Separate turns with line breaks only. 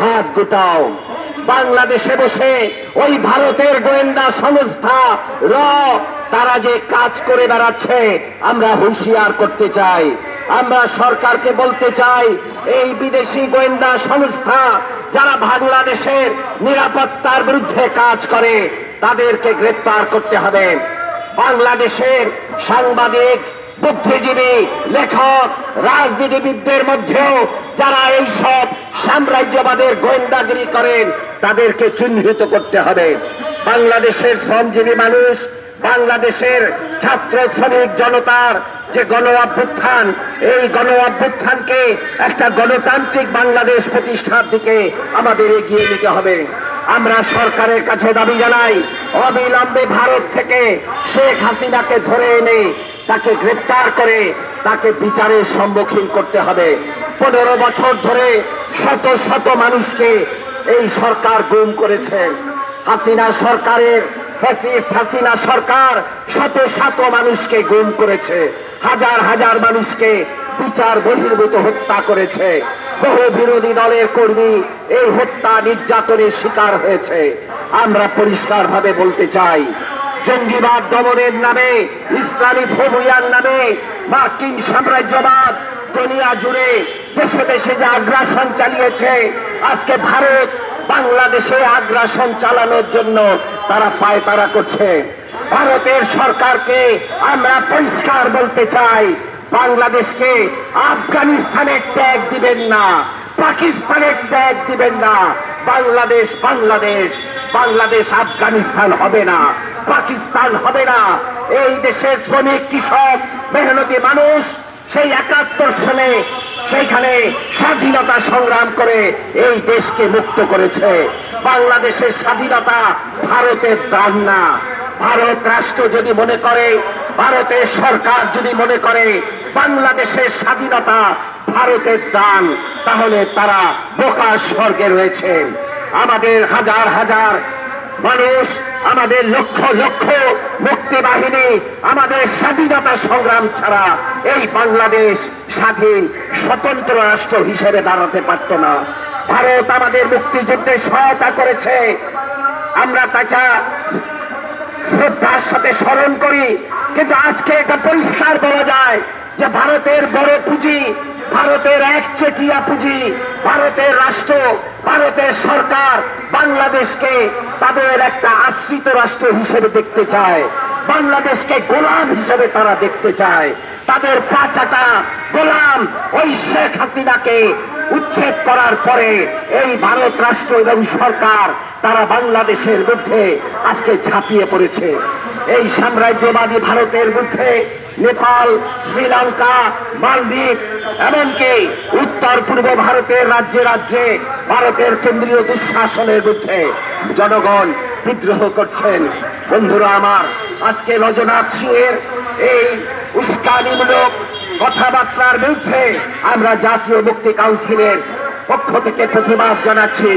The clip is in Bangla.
হাত গুটাও। বাংলাদেশে বসে ওই ভারতের গোয়েন্দা সংস্থা র, তারা যে কাজ করে বেড়াচ্ছে, আমরা হুঁশিয়ার করতে চাই। আমরা সরকারকে বলতে চাই, এই বিদেশি গোয়েন্দা সংস্থা যারা বাংলাদেশের নিরাপত্তার বিরুদ্ধে কাজ করে, তাদেরকে গ্রেপ্তার করতে হবে। বাংলাদেশের সাংবাদিক বুদ্ধিজীবী লেখক, রাজনীতিবিদদের মধ্যেও যারা এই সব সাম্রাজ্যবাদের গোয়েন্দাগিরি করেন, তাদেরকে চিহ্নিত করতে হবে। বাংলাদেশের শ্রমজীবী মানুষ, বাংলাদেশের ছাত্র শ্রমিক জনতার যে গণ অভ্যুত্থান এই গণ অভ্যুত্থানকে একটা গণতান্ত্রিক বাংলাদেশ প্রতিষ্ঠার দিকে আমাদের এগিয়ে নিতে হবে। আমরা সরকারের কাছে দাবি জানাই, অবিলম্বে ভারত থেকে শেখ হাসিনাকে ধরে এনে তাকে গ্রেফতার করে তাকে বিচারের সম্মুখীন করতে হবে। পনেরো বছর ধরে শত শত মানুষকে এই সরকার গুম করেছে। হাসিনা সরকারের হাসিনা সরকার শত শত মানুষকে গুম করেছে। হাজার হাজার মানুষকে বিচার বহির্ভূত হত্যা করেছে। বহু বিরোধী দলের কর্মী এই হত্যা নির্যাতনের শিকার হয়েছে। আমরা পরিষ্কারভাবে বলতে চাই জঙ্গিবাদ দমনের নামে, ইসলামী ফোবিয়ার নামে মার্কিন সাম্রাজ্যবাদ দুনিয়া জুড়ে দেশে দেশে যে আগ্রাসন চালিয়েছে, আজকে ভারত বাংলাদেশে আগ্রাসন চালানোর জন্য তারা পায়তারা করছে। ভারতের সরকারকে আমরা পরিষ্কার বলতে চাই, বাংলাদেশকে আফগানিস্তানের ট্যাগ দিবেন না, পাকিস্তানের ট্যাগ দিবেন না। বাংলাদেশ বাংলাদেশ বাংলাদেশ আফগানিস্তান হবে না, পাকিস্তান হবে না। এই দেশের শ্রমিক, কৃষক, মেহনতি মানুষ সেই একাত্তর সালে সেইখানে স্বাধীনতা সংগ্রাম করে এই দেশকে মুক্ত করেছে। বাংলাদেশের স্বাধীনতা ভারতের দান না। ভারত রাষ্ট্র যদি মনে করে, ভারতের সরকার যদি মনে করে, বাংলাদেশের স্বাধীনতা ভারতের দান, তাহলে তারা বোকার স্বর্গে রয়েছেন আমাদের হাজার হাজার মানুষ, আমাদের লক্ষ লক্ষ মুক্তি বাহিনী আমাদের স্বাধীনতা সংগ্রাম ছাড়া এই বাংলাদেশ স্বাধীন, স্বতন্ত্র রাষ্ট্র হিসেবে দাঁড়াতে পারত না। ভারত আমাদের মুক্তিযুদ্ধে সহায়তা করেছে। আমরা তাছা শ্রদ্ধার সাথে স্মরণ করি। কিন্তু আজকে এটা পরিষ্কার বলা যায় যে ভারতের বড় পুঁজি ভারতের একচেটিয়া পুঁজি, ভারতের রাষ্ট্র, ভারতের সরকার বাংলাদেশকে তাদের একটা আশ্রিত রাষ্ট্র হিসেবে দেখতে চায়। বাংলাদেশকে গোলাম হিসেবে তারা দেখতে চায়। তাদের পাচাটা গোলাম ওই শেখ হাসিনাকে উচ্ছেদ করার পরে এই ভারত রাষ্ট্র এবং সরকার তারা বাংলাদেশের মধ্যে আজকে ঝাঁপিয়ে পড়েছে। এই সাম্রাজ্যবাদী ভারতের মধ্যে নেপাল, শ্রীলঙ্কা, মালদ্বীপ এমনকি উত্তর পূর্ব ভারতের রাজ্যে রাজ্যে ভারতের কেন্দ্রীয় দুঃশাসনের বিরুদ্ধে জনগণ বিদ্রোহ করছেন। বন্ধুরা আমার, আজকে রজনাথ সিংয়ের এই উস্কানিমূলক কথাবার্তার বিরুদ্ধে আমরা জাতীয় মুক্তি কাউন্সিলের পক্ষ থেকে প্রতিবাদ জানাচ্ছি।